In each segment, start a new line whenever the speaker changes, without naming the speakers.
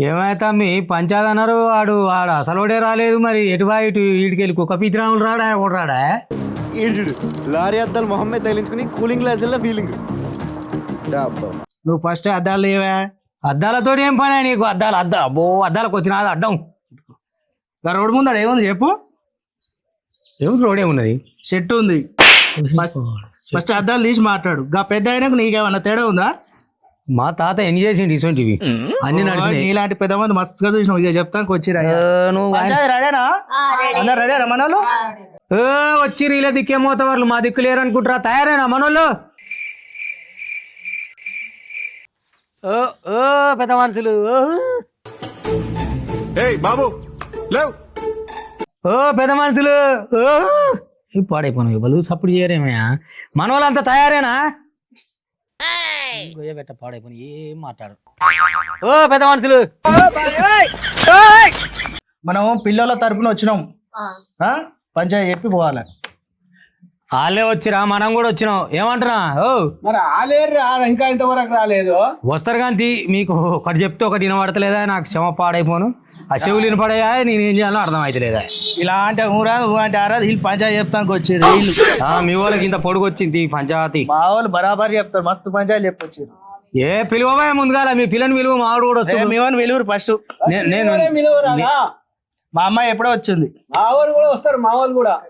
ఏమైతే మీ పంచాయతీ అన్నారు వాడు. వాడు అసలు రాలేదు మరి. ఎటు బా ఇటు వీడికెళ్ళి కుక్క పిత్రాములు రాడా? ఒకడు రాడా?
ఏంటి లారీ అద్దాలు మొహమ్మద్ తగిలించుకుని కూలింగ్ గ్లాసుల్లో ఫీలింగ్.
నువ్వు ఫస్ట్ అద్దాలు లేవా?
అద్దాలతో ఏం పని నీకు? అద్దాలు అద్దా. అబ్బో అద్దాలకు వచ్చిన అడ్డం.
రోడ్డు ముందు ఏముంది చెప్పు.
ఏమిటి రోడ్ ఏమున్నది?
చెట్టు ఉంది. ఫస్ట్ అద్దాలు తీసి మాట్లాడు. గా పెద్ద అయినాక నీకేమన్నా తేడా ఉందా?
మా తాత ఎన్ని చేసిండు ఇటువంటివి అన్ని నడిచినాయి.
నీలాంటి పెద్ద మంది మస్తుగా చూసినావు. ఇక చెప్తానికి వచ్చిరా
ఏ, నువ్వు
రెడేనా? అందరు రెడేనా మన వాళ్ళు
ఏ, వచ్చి రీల దిక్కే మోత వాళ్ళు మా దిక్కు లేరు అనుకుంటారా తయారేనా మనోళ్ళు? ఓ ఓ పెద్ద మనుషులు.
బాబు లేవు.
ఓ పెద్ద మనుషులు. పాడైపోను వాళ్ళు సప్పుడు చేయరేమయ్యా? మన వాళ్ళంతా తయారేనా? గొయ్య పెట్ట పాడైపోను ఏం మాట్లాడు? ఓ పెద్ద మనుషులు.
మనం పిల్లల తరపున వచ్చినాం. ఆ? పంచాయతీ చెప్పి పోవాలి?
వాళ్ళే వచ్చిరా మనం కూడా వచ్చినాం. ఏమంటున్నా? ఓ.
మరి ఆలేరు రా ఇంకా ఇంతవరకు రాలేదు.
వస్తారు కాంతి మీకు ఒకటి చెప్తే ఒకటి వినబడతలేదా? నాకు క్షమ పాడైపోను. ఆ చెవులు వినపడాయా? నేను ఏం చేయాలో అర్థం అవుతలేదా
ఇలా అంటే ఊరా ఊ అంటే ఆరా వీళ్ళు పంచాయతీ చెప్తానికి వచ్చారు వీళ్ళు.
ఆ, మీ వాళ్ళకి ఇంత పొడుగు వచ్చింది ఈ పంచాయతీ.
మా వాళ్ళు బరాబర్ చెప్తారు మస్తు పంచాయతీ చెప్పొచ్చారు
ఏ పిలువవా ముందుగా మీ పిల్లని పిలువ మా ఆవిడ కూడా వస్తుంది.
మేమని వెలుగురు ఫస్ట్.
నే- నేను
మా అమ్మాయి ఎప్పుడో వచ్చింది.
మా వాళ్ళు కూడా వస్తారు మా వాళ్ళు కూడా.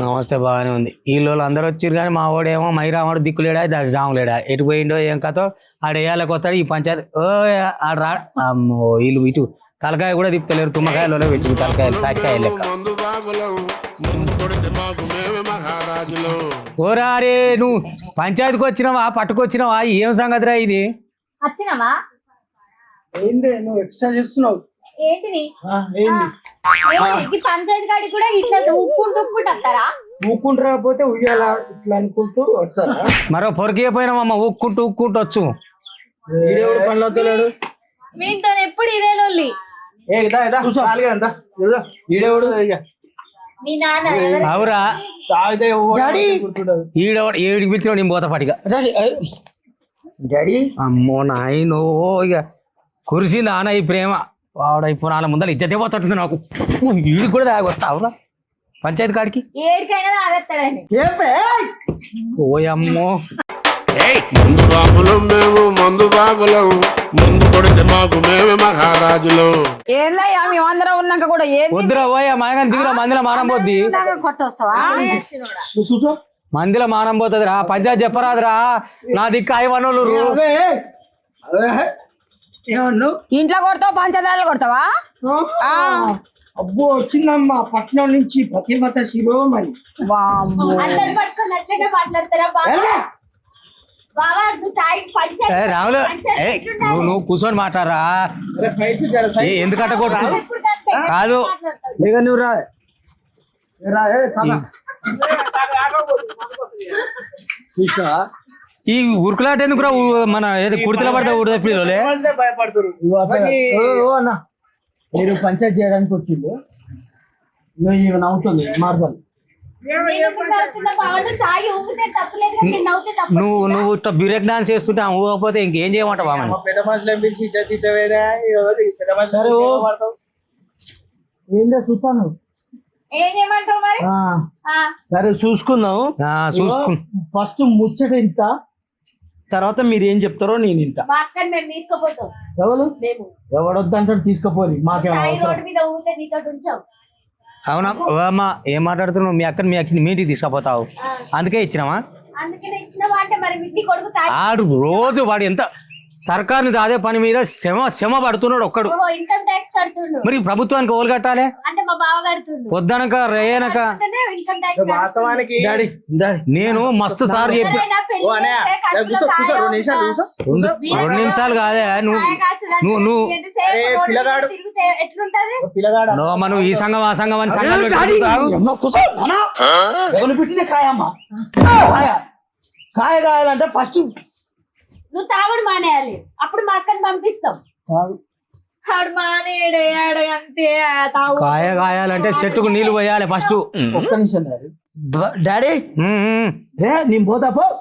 నమస్తే బాగానే ఉంది. వీళ్ళు అందరూ వచ్చారు కానీ మా వాడేమో మైరామాడు దిక్కులేడా దాని జాము లేడా? ఎటు పోయిండో ఏం కథో ఆడ వేయాలకు వస్తాడు ఈ పంచాయతీ. ఓ ఆడ రా. అమ్మో వీళ్ళు ఇటు తలకాయ కూడా తిప్పుతలేరు తుమ్మకాయలలో పెట్టి తలకాయలు తాటికాయలు లెక్క.
మందు బాగులం ముందు కొడితే మాకు మేమే మహారాజులు
ఓరా రే నువ్వు పంచాయతీకి వచ్చినావా పట్టుకొచ్చినావా? ఏం సంగతిరా ఇది?
వచ్చినావా?
ఏంది నువ్వు ఎక్స్ట్రా చేస్తున్నావు?
ఏంటిది?
ఆ, ఏంది?
ఏంటి? పంచాయతీ కాడికి కూడా ఇట్లా ఉప్పుకుంటూ ఉప్పుకుంటూ వస్తారా?
ఊక్కుంటూ రాకపోతే ఉయ్యాల ఇట్లా అనుకుంటూ వస్తారా?
మరో పొరకే పోయినామమ్మ ఉక్కుంటూ ఉక్కుంటూ వచ్చు
వీడెవడు పనులు వద్దలేడు
మీతో ఎప్పుడు ఇదే లొల్లి?
ఏ ఇదా ఇదా ఖాళీగా ఉందా? ఇదా.
వీడెవడు
మీ నాన్న ఎవరు?
అవురా.
తాగితే ఎవడు గుర్తుండదు.
ఈడోడు ఏడికి పిలిచిన నేను పోతా
డాడీ
అమ్మో నాయనో ఇక కురిసింది ఆన ఈ ప్రేమ. వాడై పురాణ ముందర ఇజ్జతే పోతుంది నాకు. ఈడికి కూడా తాగొస్తావురా పంచాయతీ కాడికి?
ఏడికైనా తాగేస్తాడని
ఓయమ్మో.
ముందు బాబులం మేము మందు బాగులం ముందు కొడితే మాకు మేమే మహారాజులు.
ఏందయ్యా మేమందరం ఉన్నాక కూడా ఏం
వద్దురా ఓయ మాయగాని దిగురా మందిలో మానం పోద్ది.
కొట్టొస్తావా?
మందిలో మానం పంచాయతీ చెప్పరాదురా. నా దిక్కు
ఏమన్నావు
ఇంట్లో కొడతావు పంచదారాలు కొడతావా? ఆ.
అబ్బో వచ్చిందమ్మా పట్నం నుంచి ప్రతిభత శిరోమణి
బాబా? నువ్వు
కూర్చొని మాట్లాడరా? ఎందుకంటే కొట్టు? కాదు.
నువ్వు రా. చూసా
ఈ ఉరుకులాట ఎందుకురా ఊ- మన ఏదో కుడితల పడితే
ఓ అన్న. మీరు పంచాయతీ చేయడానికి వచ్చిండు ఈమె నవ్వుతుంది
ఎందుకు బాబా? నువ్వు
నువ్వు బ్రేక్ డాన్స్ చేస్తుంటే ఆమె ఊగకపోతే ఇంకేం చేయమంటావా మనం
పెద్ద మనుషులు పిలిచి ఇజ్జత్ ఇచ్చవేదా పెద్ద మనుషులు
ఏందో చూస్తాను.
ఏం చేయమంటావు మరి?
ఆ,
ఆ,
సరే చూసుకుందాం.
ఆ, చూసుకు.
ఫస్ట్ ముచ్చట ఇంత. తర్వాత మీరు ఏం చెప్తారో నేను
తీసుకుపోతాం.
ఎవరు?
మేము.
ఎవడొద్దంటాడు తీసుకుపోయి మాకేం అవసరం?
రోడ్డు మీద ఊగితే నీతో ఉంచాం
అవునా? ఏం మాట్లాడుతున్నావు? మీ అక్కని మీ అక్కని మీ ఇంటికి తీసుకుపోతావు అందుకే ఇచ్చినావా?
అందుకనే ఇచ్చినవా అంటే మరి మీ కొడుకు తాగి
ఆడు రోజు వాడు ఎంత సర్కారుని అదే పని మీద శ్రమ శ్రమ పడుతున్నాడు ఒక్కడు.
ఇన్కమ్ ట్యాక్స్ కడుతుండు.
మరి ప్రభుత్వానికి ఓలు కట్టాలి?
అంటే మా బావ కడుతుండు.
వద్దనక రేయనక.
వాస్తవానికి
డాడీ
నేను మస్తు సార్ చెప్పి.
రెండు నిమిషాలు
కాదే నువ్వు నువ్వు నువ్వు ఈ సంఘం ఆ సంఘం అని సంఘాలు
డాడీ
పెట్టుకుంటావు.
అమ్మ, కూసో, నాన్న. ఎవరు పెట్టిన కాయమ్మ? కాయ. కాయ కాయాలంటే ఫస్ట్
నువ్వు తాగుడు మానేయాలి. అప్పుడు మా అక్కని పంపిస్తాం. ఆడు మానేయడే తాగు.
కాయ కాయాలంటే చెట్టుకు నీళ్ళు పోయాలి ఫస్ట్.
ఒక్క నిమిషం డాడీ. బ- డాడీ? ఏ నేను పోతా పో.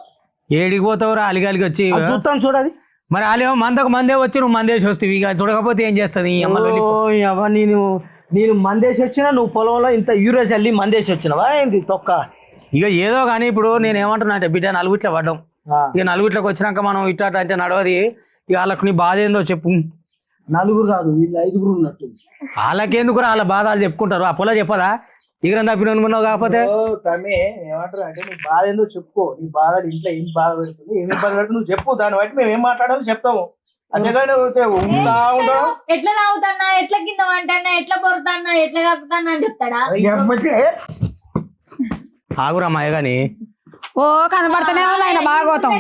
ఏడికి పోతావురా అలిగాలికి వచ్చి.
అది చూస్తాను చూడది
మరి వాళ్ళేమో మందకు మందే వచ్చి నువ్వు మందేసి వస్తావు. ఇక చూడకపోతే ఏం చేస్తుంది? ఈ అమ్మ లొల్లి?
ఓ, యవ్వ, నేను నేను మందేసి వచ్చినా నువ్వు పొలంలో ఇంత యూరియా చల్లి మందేసి వచ్చినావా? ఏంది తొక్క?
ఇక ఏదో కానీ ఇప్పుడు నేను ఏమంటున్నా అంటే బిడ్డ నలుగుట్ల పడ్డాం. ఇక నలుగుట్లోకి వచ్చినాక మనం ఇట్లా అంటే నడవది. ఇక వాళ్ళకు నీ బాధ ఏందో చెప్పు.
నలుగురు కాదు వీళ్ళు ఐదుగురు ఉన్నట్టు.
వాళ్ళకెందుకు వాళ్ళ బాధ వాళ్ళు చెప్పుకుంటారు? ఆ పొల చెప్పదా ఇగరం తప్పిన అనుకున్నావు కాకపోతే?
ఓ, తమ్మి ఏమంటారు అంటే నీ బాధ ఏందో చెప్పుకో. నీ బాధ ఇంట్లో ఏం బాధ పెడుతుంది ఏమి ఇబ్బంది పెడుతుంది నువ్వు చెప్పు. దాన్ని బట్టి మేము ఏం మాట్లాడాలో చెప్తాము. అంతేగాని ఉంటా
ఎట్లా తాగుతానా ఎట్లా కింద వంటన్నా ఎట్లా పొరుతానా ఎట్లా కక్కుతానా అని చెప్తాడా?
చెప్పమంటే, ఏ,
ఆగురా మాయ గాని
ఓ కనబడుతూనే ఆయన భాగవతం.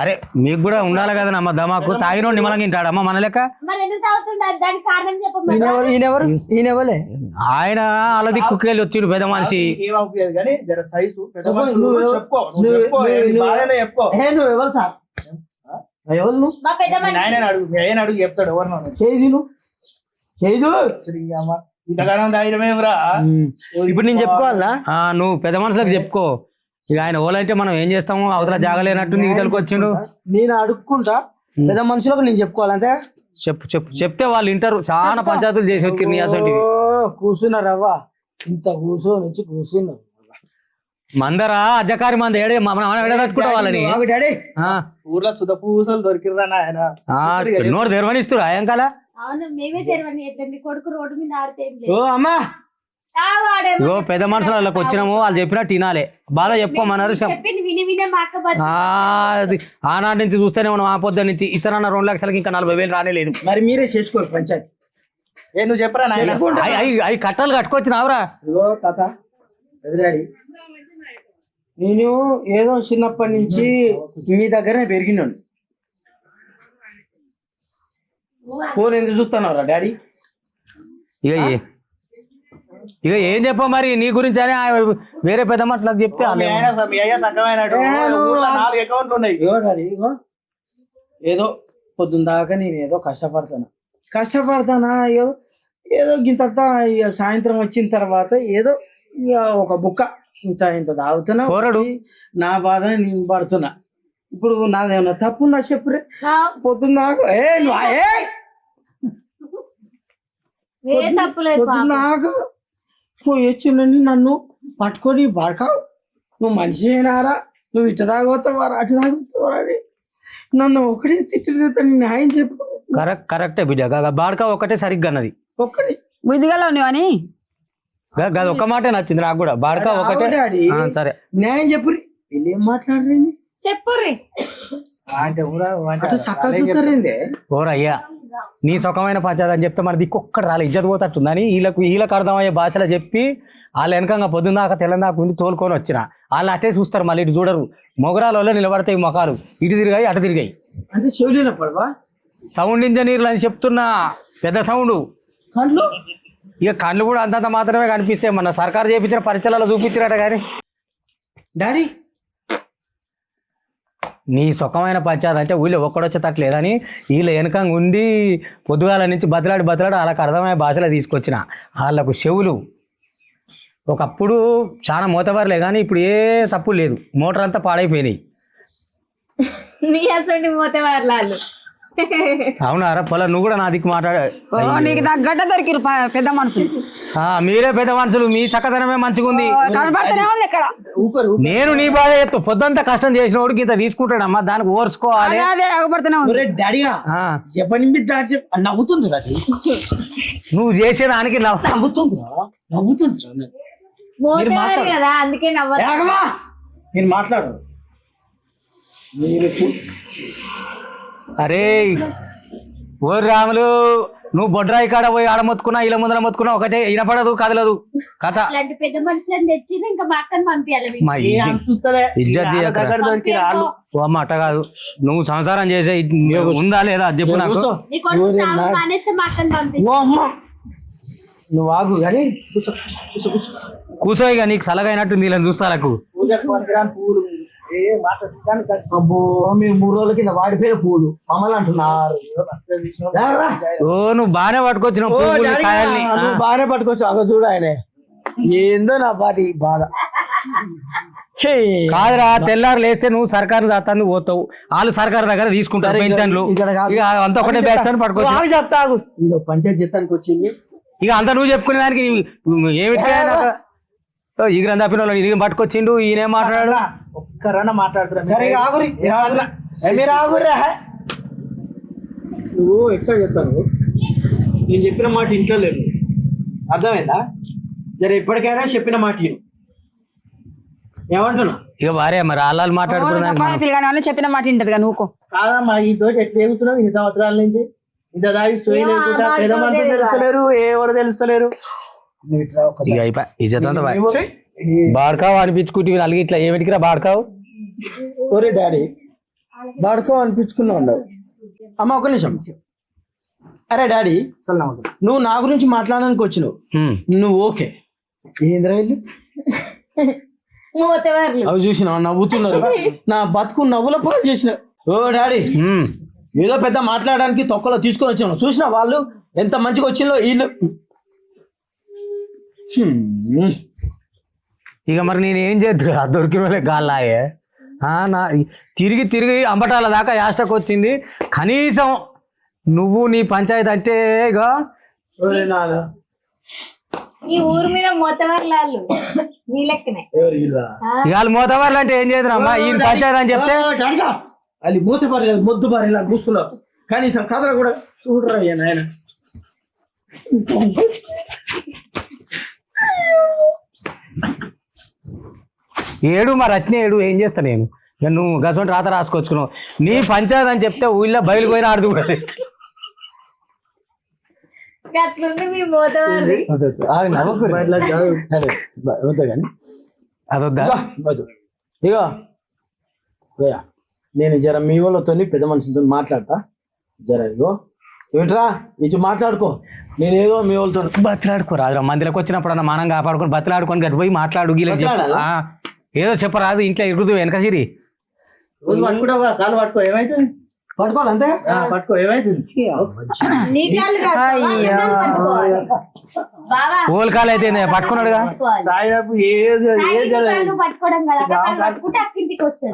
అరే మీకు కూడా ఉండాలి కదా నమ్మ దమాకు. తాగినోడు నిమ్మలంగా తింటాడమ్మా మన లెక్క? ఆయన వాళ్ళ దిక్కుకెళ్ళి వచ్చిండు పెద్ద మనిషి.
నువ్వు ఎవరు? సార్?
అడుగు అడుగు చెప్తాడు ఎవరు
చేయి నువ్వు చేయి
ఇంతగానం
ఇప్పుడు నేను చెప్పుకోవాలా?
ఆ నువ్వు పెద్ద మనుషులకు చెప్పుకో. ఇక ఆయన ఓలంటే మనం ఏం చేస్తాము? అవతల జాగలేనట్టు నీకు వచ్చిండు.
నేను అడుక్కుంటా? పెద్ద మనుషులకు నేను చెప్పుకోవాలంతే
చెప్పు చెప్పు. చెప్తే వాళ్ళు వింటారు. చాలా పంచాయతీలు చేసి వచ్చి నీ
ఓ, కూర్చున్నారవ్వా ఇంత కూర్చో నుంచి కూర్చున్నారు
మందరా అజ్జకారి మంది ఏడే మన ఎడ తట్టుకుంటా వాళ్ళని.
ఆగు డాడీ.
ఆ,
ఊర్లో సుధ పూసలు దొరికిర్రా నాయన.
ఆ, నోరు తెరవనిస్తురు అయ్యంకాల
అవును మేమే తెరవని ఎట్లా? నీ కొడుకు రోడ్డు మీద ఆడితే ఏం
ఓ అమ్మా.
ఇగో పెద్ద మనుషుల వాళ్ళకి వచ్చినాము వాళ్ళు చెప్పినట్టు వినాలి బాధ చెప్పుకోమన్నారు ఆనాటి నుంచి చూస్తేనే మనం ఆ పొద్దు నుంచి. ఇస్తారన్న రెండు లక్షలకి ఇంకా నలభై వేలు రానేలేదు
మరి మీరే చేసుకోరు పంచాయతీ.
ఏ నువ్వు చెప్పరా
అయి కట్టలు కట్టుకొచ్చినావురా.
ఇగో తాత ఎదురాడి నేను ఏదో చిన్నప్పటి నుంచి మీ దగ్గరనే పెరిగినాను. ఫోన్ ఎందుకు చూస్తున్నావురా డాడీ?
ఇక ఏ- ఇక ఏం చెప్పా మరి? నీ గురించి అని ఆ వేరే పెద్ద మనుషులకు చెప్తే
మీ
వాళ్ళేమో-
ఆయన మీ అయ్య సక్కమైనట్టు
ఏ, నువ్వు-
ఊర్లో నాలుగు అకౌంట్లు ఉన్నాయి.
ఇగో డాడీ ఇగో. ఏదో పొద్దున్న దాకా నేను ఏదో కష్టపడతాను. కష్టపడతానా? ఏదో ఏదో గింత ఇక సాయంత్రం వచ్చిన తర్వాత ఏదో ఇక ఒక బుక్క ఇంత ఇంత తాగుతున్నా నా బాధ నేను పడుతున్నా. ఇప్పుడు నాదేమన్నా తప్పున్నా చెప్పురే? పొద్దున్న ఏ నువ్వు ఏ!
ఏ తప్పులేదు
పొద్దున్న దాకా పోయి వచ్చిందని నన్ను. పట్టుకొని పడకావు నువ్వు మనిషి అయినారా? నువ్వు ఇటు తాగొస్తావా అటు తాగొస్తావా అని. నన్ను ఒకటే తిట్టి న్యాయం చెప్పు.
కరెక్ట్ కరెక్టే బిడ్డ. గ- బాడక ఒకటే సరిగ్గా అన్నది
ఒక్కటి
బుద్ధిగల అని?
గ- గది ఒక్క మాటే నచ్చింది నాకు కూడా. బాడక ఒకటే. సరే.
న్యాయం చెప్పురి వీళ్ళు ఏం మాట్లాడరేంది?
చెప్పుర్రి.
ఓరయ్యా నీ సుఖమైన పంచాయతీ అని చెప్తే మరి దిక్కు ఒక్కడు రాలే. ఇజ్జత్ పోతట్టుందని వీళ్ళకు వీళ్ళకి అర్థమయ్యే భాషలో చెప్పి వాళ్ళు వెనకంగా పొద్దున్న దాకా తెల్లని దాకా ఉండి తోలుకొని వచ్చిన. వాళ్ళు అట్టే చూస్తారు మళ్ళీ ఇటు చూడరు. మొగరాల వల్ల నిలబడతాయి మొఖాలు. ఇటు తిరిగాయి అటు తిరిగాయి.
అంటే
సౌండ్ ఇంజనీర్లు అని చెప్తున్నా. పెద్ద సౌండ్.
కళ్ళు
ఇక కళ్ళు కూడా అంతంత మాత్రమే కనిపిస్తాయి మన సర్కారు చేయించిన పరీక్షలలో చూపించారట కానీ.
డాడీ.
నీ సుఖమైన పంచాయతీ అంటే ఊళ్ళో ఒక్కడొచ్చేటట్టు లేదని వీళ్ళ వెనకంగా ఉండి పొద్దుగాల నుంచి బతలాడి బతలాడి వాళ్ళకి అర్థమయ్యే భాషలో తీసుకొచ్చిన. వాళ్ళకు చెవులు. ఒకప్పుడు చాలా మూతబరలే కానీ ఇప్పుడు ఏ సప్పు లేదు. మోటార్ అంతా పాడైపోయినాయి.
నీ అసలు వాళ్ళు.
అవునారా? పొలం నువ్వు కూడా నా దిక్కు మాట్లాడ.
ఓ నీకు తగ్గట్ట దొరికిరు పెద్ద మనుషులు.
ఆ, మీరే పెద్ద మనుషులు మీ చక్కదనమే
కనబడుతూనే ఉంది
నేను నీ బాధ చెప్తా పొద్దంతా కష్టం చేసిన వాడికి ఇంత తీసుకుంటాడమ్మా దానికి ఓర్చుకోవాలి.
నవ్వుతుంది
నువ్వు చేసే దానికి నవ్వు.
నవ్వుతుందిరా నవ్వుతుందిరా
మోతే కదా అందుకే నవ్వ
ఏగమా నేను మాట్లాడు మీరు
అరే ఓ రాములు నువ్వు బొడ్రాయి కాడ పోయి ఆడ మొత్తుకున్నా ఇలా ముందర మొత్తుకున్నా ఒకటే వినపడదు కదలదు. కథ.
ఇలాంటి పెద్ద మనుషులను తెచ్చి ఇంకా మా అక్కని పంపించాలి
ఇజ్జత్ ఓ అమ్మ అట్ట కాదు. నువ్వు సంసారం చేసే ఉందా లేదా? అది చెప్పు నాకు.
నువ్వు ఆగు కానీ కూర్చో
ఇక నీకు సలగైనట్టుంది ఇలా చూస్తాలకు.
పూజకు
అబ్బో మీరు మూడు రోజుల కింద పూలు. మమ్మల్ని అంటున్నారు.
ఓ నువ్వు బాగానే పట్టుకొచ్చినావు.
నువ్వు బాగానే పట్టుకోవచ్చు అగ చూడు ఆయన. ఏందో నా బాధ. ఈ బాధ
కాదురా తెల్లారు లేస్తే నువ్వు సర్కారు జాతాన్ని పోతావు. వాళ్ళు సర్కారు దగ్గర తీసుకుంటారు పెన్షన్లు.
ఇక్కడ కాదు.
ఇక అంత ఒకటే బ్యాచ్ అని పట్టుకోవచ్చు
చెప్తా పంచాయతీ చెత్తానికి వచ్చింది.
ఇక అంత నువ్వు చెప్పుకునే దానికి ఏమిటి ఇగరం తప్పిన వాళ్ళు ఇరిగి పట్టుకొచ్చిండు ఈయన
ఒక్కరన్నా
సరే? ఏ, మీరు ఆగుర్రా. నువ్వు ఎక్స్ట్రా చెప్తాను నేను చెప్పిన మాట ఇంట్లో లేదు అర్థమైందా? జర ఎప్పటికైనా చెప్పిన మాట. ఏమంటున్నా
ఇక భార్య మరి వాళ్ళు మాట్లాడుకున్నాను
చెప్పిన మాట కదా నువ్వు
కాదమ్మా ఈ తోటి ఎట్లా ఎగుతున్నావు? ఇన్ని సంవత్సరాల నుంచి. ఇంత దాగి సోయి
ఏమో,
లేకుండా
వాడితో
పేద మనుషులు
తెలియదు.
తెలుస్తలేరు ఎవరు ఒకసారి-
ఇక అయిపోయి ఇజ్జత్ అంతా
ఏమో, ఈ
బాడకావు అనిపించుకుంటే అలాగే ఇట్లా ఏమిటికిరా బాడకావు?
ఒరే డాడీ బాడుకో అనిపించుకున్నా ఉండవు అమ్మ ఒక నిమిషం. అరే డాడీ. నువ్వు నా గురించి మాట్లాడడానికి వచ్చినావు. నువ్వు ఓకే. ఏంద్రా వెళ్ళి? అవి చూసిన నవ్వుతున్నారు. నా బతుకు నవ్వుల పాలు చేసిన ఓ డాడీ. ఏదో పెద్ద మాట్లాడడానికి తొక్కలో తీసుకొని వచ్చాను చూసిన వాళ్ళు? ఎంత మంచిగా వచ్చిందో వీళ్ళు.
ఇక మరి నేను ఏం చేద్దురా? దొరికిన వాళ్ళే గాల్లాయే నా తిరిగి తిరిగి అంబటాల దాకా యాస్టకు వచ్చింది. కనీసం నువ్వు నీ పంచాయతీ అంటే ఇక.
ఈ ఊరు మీద నీ లెక్కనే.
వాళ్ళు?
మోతవాళ్ళు అంటే ఏం చేద్దరమ్మా? ఈ పంచాయతీ అని చెప్తే?
మొద్దు పారి ఇలా కూస్తున్నారు కనీసం కథలు కూడా చూడరా
ఏడు మరి అట్నే ఏడు ఏం చేస్తా నేను నువ్వు గసంటి రాత రాసుకొచ్చుకున్నావు. నీ పంచాయతీ అని చెప్తే ఊళ్ళో బయలు పోయిన ఆడుతూ కూడా
ఇగో, నేను జర మీ వాళ్ళతో పెద్ద మనుషులతో మాట్లాడతా. జర ఇగో. ఏమిట్రా? ఇచ్చి మాట్లాడుకో. నేను ఏదో మీ వాళ్ళతో
బతిలాడుకో రాదురా మందిలోకి వచ్చినప్పుడు అన్న మనం కాపాడుకొని బతిలాడుకొని గట్టి పోయి మాట్లాడు గీలకు చెప్పు.
బతిలాడాలా?
ఆ, ఏదో చెప్పరాదు ఇంట్లో ఇరుగుతూ వెనక సిరి.
రోజు పట్టుకుంటావా? కాలు పట్టుకో. ఏమైతుంది?
పట్టుకోవాలి అంతే
పట్టుకో ఏమైతుంది?
కాదు. బావా
ఓల్కాలు అయితే పట్టుకున్నాడుగా?
కదా?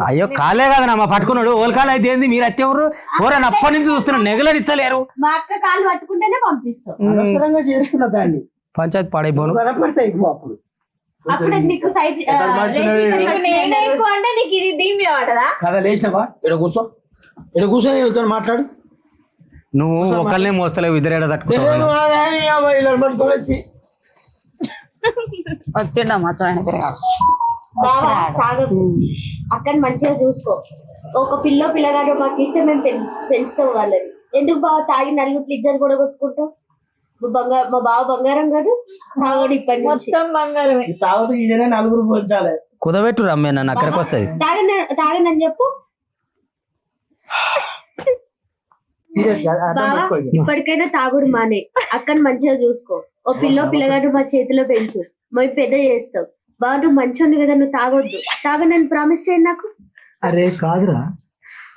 అయ్యో కాలే కదనమ్మా పట్టుకున్నాడు. ఓల్కాలు అయితే ఏంది? మీరు అట్టెవరు? ఓరని అప్పటి నుంచి చూస్తున్నాడు నెగలనిస్తలేరు
మా అక్క కాళ్ళు పట్టుకుంటేనే పంపిస్తాం.
చేసుకున్న దాన్ని.
పంచాయతీ పాడైపోను.
కనపడతాయి అప్పుడు.
అప్పుడు నీకు సైజ్ అంటే నీకు ఇది దీని మీద పడదా
కదా లేచినావా? ఇక్కడ కూర్చో. ఇక్కడ కూర్చొని వీళ్ళతో మాట్లాడు.
నువ్వు ఒకళ్ళనే మోస్తలేవు ఇద్దరేడ తట్టుకుంటావు
పట్టుకొని వచ్చి.
వచ్చిండ తిరగాడు
బావా అక్కని మంచిగా చూసుకో. ఒక పిల్ల పిల్లగాడు మాకు ఇస్తే మేము పెం- పెంచుతాం వాళ్ళని. ఎందుకు బావ తాగి నలుగురు ఇద్దరు కూడా కొట్టుకుంటాం మా బంగారు మా బావ బంగారం కాదు తాగడు ఇప్పటి నుంచి. బంగారమే.
ఈ తాగుతూ ఇదేనే నలుగురు పోంచాలి
కుదబెట్టు రమ్మే నన్ను అక్కడికి వస్తుంది.
తాగని తాగనని చెప్పు
సీరియస్గా అర్థం
బావా
పెట్టుకో ఇక.
ఇప్పటికైనా తాగుడు మానే. అక్కని మంచిగా చూసుకో. ఓ పిల్ల పిల్లగాడు మా చేతిలో పెంచు. మేము పెద్ద చేస్తాం బావ నువ్వు మంచోని కదా నువ్వు తాగొద్దు. తాగనని ప్రామిస్ చేయండి నాకు.
అరే కాదురా.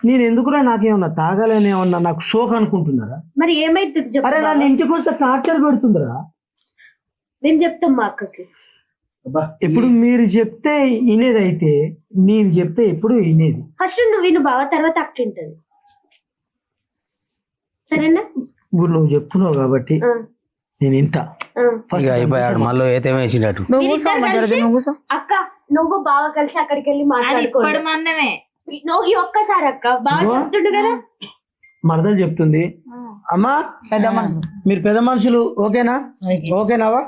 నేను ఎందుకురా నాకేమన్నా తాగాలని ఏమన్నా నాకు షోక్ అనుకుంటున్నారా?
మరి ఏమైతుంది
అరే? నన్ను ఇంటికి వస్తే టార్చర్ పెడుతుందిరా.
మేము చెప్తాం మా అక్కకి.
ఇప్పుడు మీరు చెప్తే వినేది అయితే నేను చెప్తే ఎప్పుడు వినేది
ఫస్ట్ నువ్వు విను బావ తర్వాత అక్క వింటది. సరేనా?
ఇప్పుడు నువ్వు చెప్తున్నావు కాబట్టి నేను ఇంత.
ఇక అయిపోయాడు మళ్ళీ ఏతే
నువ్వు నువ్వు కూర్చో
అక్క నువ్వు బావ కలిసి అక్కడికి వెళ్ళి మాట్లాడుకోండి.
మందమే
నువ్వు ఈ ఒక్కసారి అక్క బావ. చెప్తుండు కదా.
మరదలు చెప్తుంది. అమ్మా
పెద్ద మనసు
మీరు పెద్ద మనుషులు ఓకేనా? ఓకేనావా?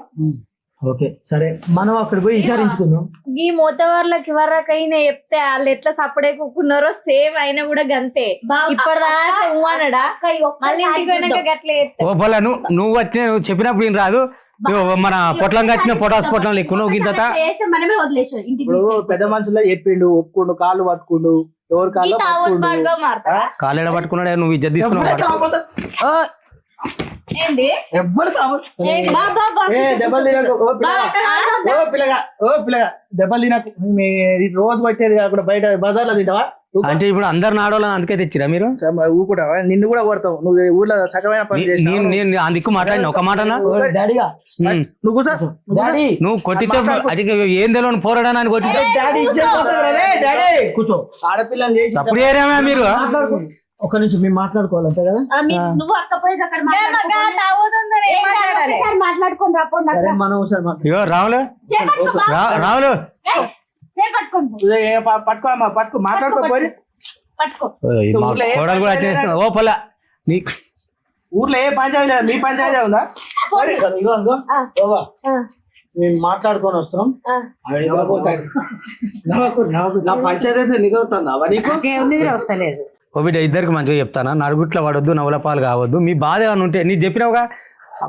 ఓకే సరే. మనం అక్కడ పోయి విచారించుకుందాం.
ఈ మూతవర్లకి వరకైనా చెప్తే వాళ్ళు ఎట్లా సపడే కుక్కున్నారో సేమ్ అయినా కూడా గంతే. ఇప్పటిదాకా మళ్ళీ ఇంటికి పోయినాక. గట్ల
ఓ నువ్వు నువ్వు వచ్చిన నువ్వు చెప్పినప్పుడు నేను రాదు? మన పొట్లం కట్టిన పొటాస్ పొట్లం లెక్కు నువ్వు గింత
మనమే వదిలేసాం ఇంటికి.
పెద్ద మనుషుల్లో చెప్పిండు ఒప్పుకుండు కాళ్ళు పట్టుకుండు ఎవరు కాళ్ళు
కాలేడ పట్టుకున్నాడే నువ్వు ఇజ్జత్ తీసుకున్నావు
ఓ
పిల్లగా? ఓ పిల్లగా దెబ్బలు తినకు. మీ రోజు పట్టేది కాకుండా బయట బజార్లో తింటావా?
అంటే ఇప్పుడు అందరు నాడోళ్ళని అందుకే తెచ్చిరా మీరు?
ఊకుంటావా నిన్ను కూడా కొడతావు. నువ్వు ఊర్లో సగమైన.
నేను నేను ఆ దిక్కు మాట్లాడిన ఒక మాటనా?
డాడీగా. నువ్వు కూసా డాడీ.
నువ్వు కొట్టించే అది ఏం తెలియని పోరాడని కొట్టించే
డాడీ కూర్చో.
ఏరేమా మీరు?
ఒక నిమిషం మేము మాట్లాడుకోవాలి అంతే కదా?
ఆ, మీ- నువ్వు అక్క పోయి అక్కడ? మాట్లాడుకోండి
సరే మనం ఒకసారి
ఇగో రాములు. రాములు.
పట్టుకో అమ్మా పట్టుకో మాట్లాడుకోపోయి
పట్టుకో
ఓయ్, మా
ఊర్లో ఏ
కోడలు కూడా అట్నే. ఓ పొల్ల నీ
ఊర్లో ఏ పంచాయతీ లేదు మీ పంచాయతీ ఉందా? ఇగో ఇగో. మేము మాట్లాడుకొని వస్తున్నాం. నా పంచాయతీ నీకు?
నిద్ర వస్తలేదు.
బిడ్డ ఇద్దరికి మంచిగా చెప్తానా? నడుగుట్ల పడొద్దు నవ్వుల పాలు కావద్దు. మీ బాధ ఏమైనా ఉంటే నీ చెప్పినావుగా?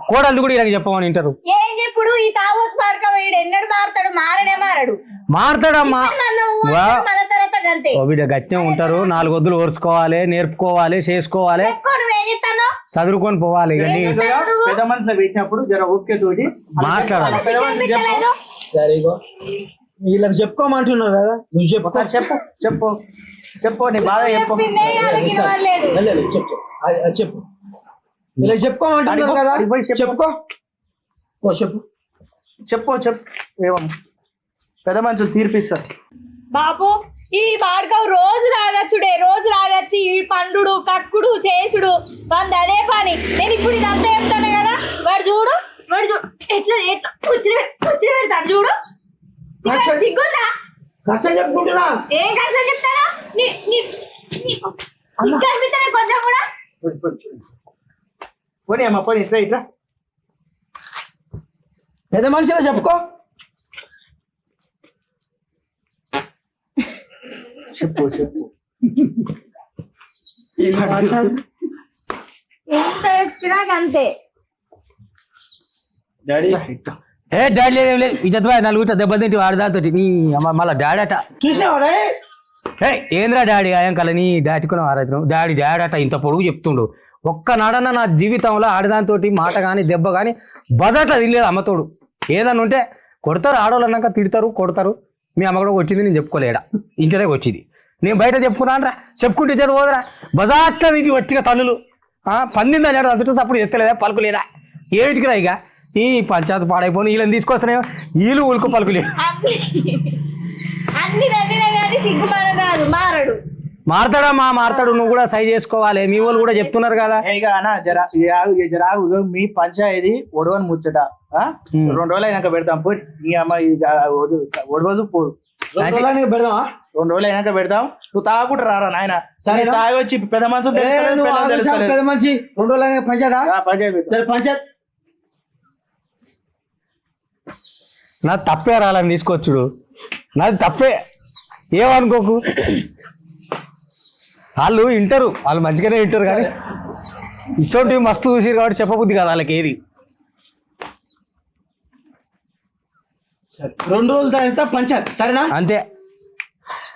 కోడలు కూడా ఇలా చెప్పమని వింటారు
ఏం చెప్పుడు? ఈ తావత్ మార్క వీడు ఎన్నడు మారతాడు? మారనే మారడు.
మారతాడమ్మా. బిడ్డ గట్టిగా ఉంటారు. నాలుగు వద్దులు ఓర్చుకోవాలి నేర్పుకోవాలి చేసుకోవాలి. చదువుకొని పోవాలి ఇక నీ
పెద్ద మనసులో పెట్టినప్పుడు జర ఓకే తోటి
మాట్లాడాలి.
సరే వీళ్ళకి చెప్పుకోమంటున్నారు కదా. నువ్వు చెప్పు. చెప్పు చెప్పు. చెప్పు నీ బాధ చెప్పు. చెప్పు. చెప్పు. ఇలా చెప్పుకోమంటున్నారు కదా. చెప్పుకో. ఓ చెప్పు. చెప్పు చెప్పు. ఏమో. పెద్ద మనుషులు తీర్పిస్తారు.
బాపు ఈ బాడకవు రోజు తాగచ్చుడే రోజు తాగచ్చి ఈ పండుడు కక్కుడు చేసుడు. వంద అదే పని. నేను ఇప్పుడు ఇదంతా చెప్తాను కదా? వాడు చూడు వాడు చూడు ఎట్లా ఎట్లా? కూర్చుని కూర్చుని పెడతాడు చూడు. సిగ్గుందా?
కష్టం చెప్పుకుంటున్నా.
ఏం కష్టం చెప్తారా? నీ నీ నీ సిగ్గు అనిపిస్తానే కొంచెం కూడా?
పోనీ అమ్మ పోనీ ఇట్లా ఇట్లా. పెద్ద మనిషిలో చెప్పుకో. చెప్పు చెప్పు.
ఎంత చెప్పినా అంతే
డాడీ.
ఏ డాడీ లేదు ఇజ్జత్ బాయ్ ఇట్లా దెబ్బలు తింటే నీ అమ్మ మళ్ళీ డాడీ అట.
చూసినావా డాడీ?
ఏ ఏంద్రా డాడీ అయ్యంకల నీ డాడీ కూడా ఆరాధన డాడీ డాడీ అట ఇంత పొడుగు చెప్తుండు. ఒక్క నాడన్న నా జీవితంలో ఆడదాంతో మాట కానీ దెబ్బ కానీ బజాట్లా తినలేదు అమ్మతోడు ఏదన్నా ఉంటే కొడతారు ఆడవాళ్ళు అన్నాక తిడతారు కొడతారు. మీ అమ్మ కూడా వచ్చింది నేను చెప్పుకోలేడా? ఇంటి వచ్చింది నేను బయట చెప్పుకున్నానరా చెప్పుకుంటే చేత పోదురా. బజాట్లా నీటి వచ్చిగా తల్లులు. ఆ, పందిందని ఆడ అందుతో సప్పుడు చేస్తలేదా? పలుకులేదా? ఏమిటికి రా ఇక? ఈ పంచాయతీ పాడైపోయి వీళ్ళని తీసుకొస్తున్నాయో? వీళ్ళు ఉలుకు పలుకులేదు
అన్ని తగ్గినా కానీ సిగ్గుమాన కాదు మారడు
మారతాడమ్మా మారతాడు? నువ్వు కూడా సై చేసుకోవాలి. మీ వాళ్ళు కూడా చెప్తున్నారు కదా.
ఇక అన్న జర ఈ ఆగు, ఈ జర ఆగు. ఇగో మీ పంచాయతీ ఒడవని ముచ్చట. ఆ? రెండు రోజులు అయినాక పెడతాం. పోయి నీ అమ్మ ఇది ఆ ఒడు- ఒడవదు పోదు రెండు రోజులు అయినాక పెడదామా? రెండు రోజులు అయినాక పెడదాం నువ్వు తాగుకుంటా రారా నాయన? సరే తాగి వచ్చి పెద్ద మనుషులు తెలుస్తలేదు, పిల్లలు తెలుస్తలేదు.
పెద్ద మనిషి. రెండు రోజులు అయినా పంచాయతా
ఆ, పంచాయతీ.
సరే పంచాయత్.
నా తప్పే రాలని తీసుకొచ్చుడు. నాది తప్పే. ఏమనుకోకు? వాళ్ళు వింటారు వాళ్ళు మంచిగానే వింటారు కానీ ఇటువంటి మస్తు చూసిరు కాబట్టి చెప్పబుద్ధి కాదు వాళ్ళకి ఏది.
రెండు రోజులు తర్వాత పంచాయత్. సరేనా?
అంతే
ఇక తాగు.
ఇక ఏవయ్యా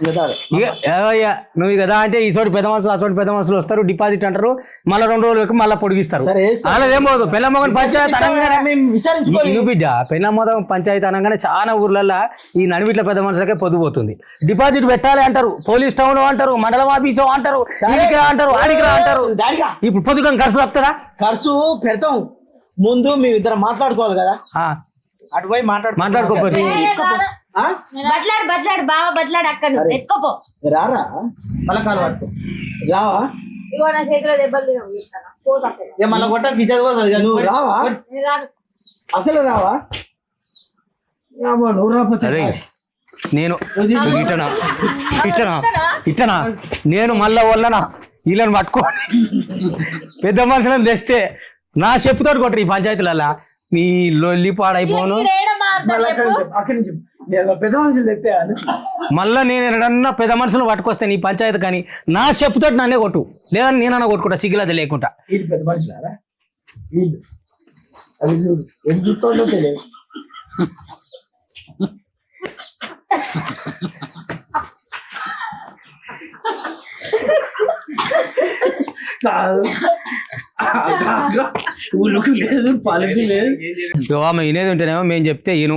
నువ్వు కదా అంటే ఈ చోటు పెద్ద మనుషులు ఆ చోటు పెద్ద మనుషులు వస్తారు డిపాజిట్ అంటారు మళ్ళీ రెండు రోజులకి మళ్ళీ పొడిగిస్తారు ఏం పోదు పెళ్ళ మొగన్ పంచాయతీ బిడ్డ పెళ్ళ మొదం పంచాయతీ అనగానే చాలా ఊర్లలో ఈ నడిమిట్ల పెద్ద మనుషులకే పొద్దుపోతుంది డిపాజిట్ పెట్టాలి అంటారు పోలీస్ టౌన్ అంటారు మండలం ఆఫీసు అంటారు అంటారు ఆడికి రా అంటారు ఇప్పుడు పొద్దుకం ఖర్చు తప్పుతారా
ఖర్చు పెడతాం ముందు మేము ఇద్దరం మాట్లాడుకోవాలి కదా
ఆ,
అటు పోయి మాట్లాడు
మాట్లాడుకోకపోతే?
బట్లాడు బట్లాడు బావ బట్లాడు అక్కను. ఎత్తుకోపో.
రారా?
మళ్ళీ కాలు పట్టుకో.
రావా?
ఇగో నా చేతిలో దెబ్బలు.
ఏ మళ్ళీ కొట్ట ఇక
నువ్వు రావా. అసలు రావా? నువ్వు
నేను ఇట్టనా ఇట్టనా ఇట్టనా నేను మళ్ళా వల్లనా? వీళ్ళని పట్టుకోని. పెద్ద మనుషులను తెస్తే నా చెప్పుతోటి కొట్టరు ఈ పంచాయతీలలో మీ లొల్లి పాడైపోను. మళ్ళీ నేను ఎక్కడన్నా పెద్ద మనుషులు పట్టుకొస్తే నీ పంచాయతీ కానీ నా చెప్పుతోటి నన్నే కొట్టు. లేదా నేనన్నా కొట్టుకుంటా సిగ్గులది లేకుండా
వీళ్ళు పెద్ద మనుషులారా వీళ్ళు అది చూడు ఎన్ని చూస్తుండో తెలియదు కాదు.
ఉలుకు లేదు పలుకు లేదు
ఆమె వినేది ఉంటేనేమో మేము చెప్తే ఇను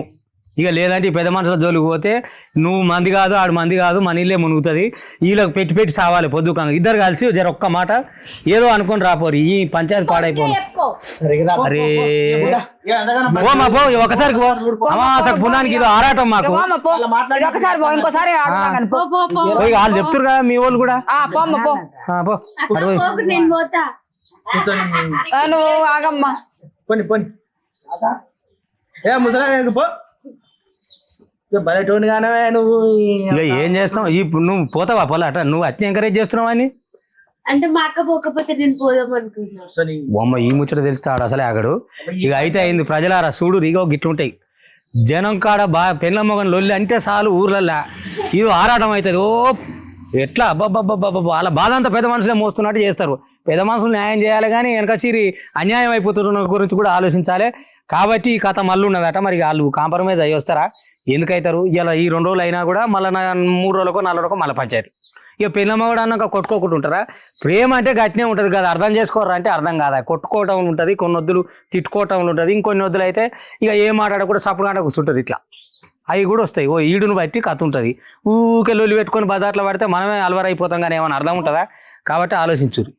ఇక లేదంటే ఈ పెద్ద మనుషుల జోలికి పోతే నువ్వు మంది కాదు ఆడు మంది కాదు మన ఇల్లే మునుగుతుంది. వీళ్ళకి పెట్టి పెట్టి సావాలి పొద్దుకంగా ఇద్దరు కలిసి జర ఒక్క మాట ఏదో అనుకొని రాపోరు. ఈ పంచాయతీ పాడైపోను. అరే. పో ఒకసారి పో. అమాసకు పుణ్యానికి ఇది ఆరాటం మాకు.
పోమ్మ పో. ఇది ఒకసారి పో. ఇంకోసారి ఆడుతా కానీ పో. పో పో
ఓ, ఇక వాళ్ళు చెప్తురు కదా మీ వాళ్ళు కూడా.
ఆ, పోమ్మ పో.
ఆ, పో.
అక్క పోకు నేను పోతా.
ఆ, నువ్వు ఆగమ్మా.
పోని పోని. ఏ ముసలా పో. నువ్వు
ఇక ఏం చేస్తావు ఈ నువ్వు పోతావా పోలా అట నువ్వు అట్నే ఎంకరేజ్ చేస్తున్నావు అని?
అంటే మా అక్క పోకపోతే నేను పోదాం అనుకున్నా
సరే
బొమ్మ ఈ ముచ్చట తెలుస్తాడు అసలే ఆగడు. ఇక అయితే అయింది ప్రజలారా చూడు ఇగో గిట్లుంటాయి జనం కాడ బా పెళ్ళ మొగన్ లొల్లి అంటే చాలు ఊర్లల్లా. ఇది ఆరాటం అవుతుంది. ఓ ఎట్లా? అబ్బబ్బబ్బబ్బబ్బ వాళ్ళ బాధ అంతా పెద్ద మనుషులే మోస్తున్నట్టు చేస్తారు. పెద్ద మనుషులు న్యాయం చేయాలి కానీ వెనక చీరి అన్యాయం అయిపోతున్న గురించి కూడా ఆలోచించాలి. కాబట్టి ఈ కథ మళ్ళీ ఉన్నదట. మరి వాళ్ళు కాంప్రమైజ్ అయ్యి వస్తారా? ఎందుకైతారు? ఇలా ఈ రెండు రోజులు అయినా కూడా మళ్ళీ మూడు రోజులకో నాలుగు రోజులకో మళ్ళీ పంచాయతీ. ఇక పెళ్ళమ్మ కూడా అన్నాక కొట్టుకోకుండా ఉంటారా? ప్రేమ అంటే గట్టినే ఉంటుంది కదా అర్థం చేసుకోరా అంటే అర్థం కాదా? కొట్టుకోవటం ఉంటుంది కొన్ని వద్దులు తిట్టుకోవటం ఉంటుంది ఇంకొన్ని వద్దులు అయితే ఇక ఏం మాట్లాడకుండా సప్పుడు ఆట కూర్చుంటుంది ఇట్లా. అవి కూడా వస్తాయి. ఓ ఈడును బట్టి కథ ఉంటుంది. ఊకే పెట్టుకొని బజార్లో పడితే మనమే అలవారైపోతాం కానీ ఏమైనా అర్థం ఉంటుందా? కాబట్టి ఆలోచించురు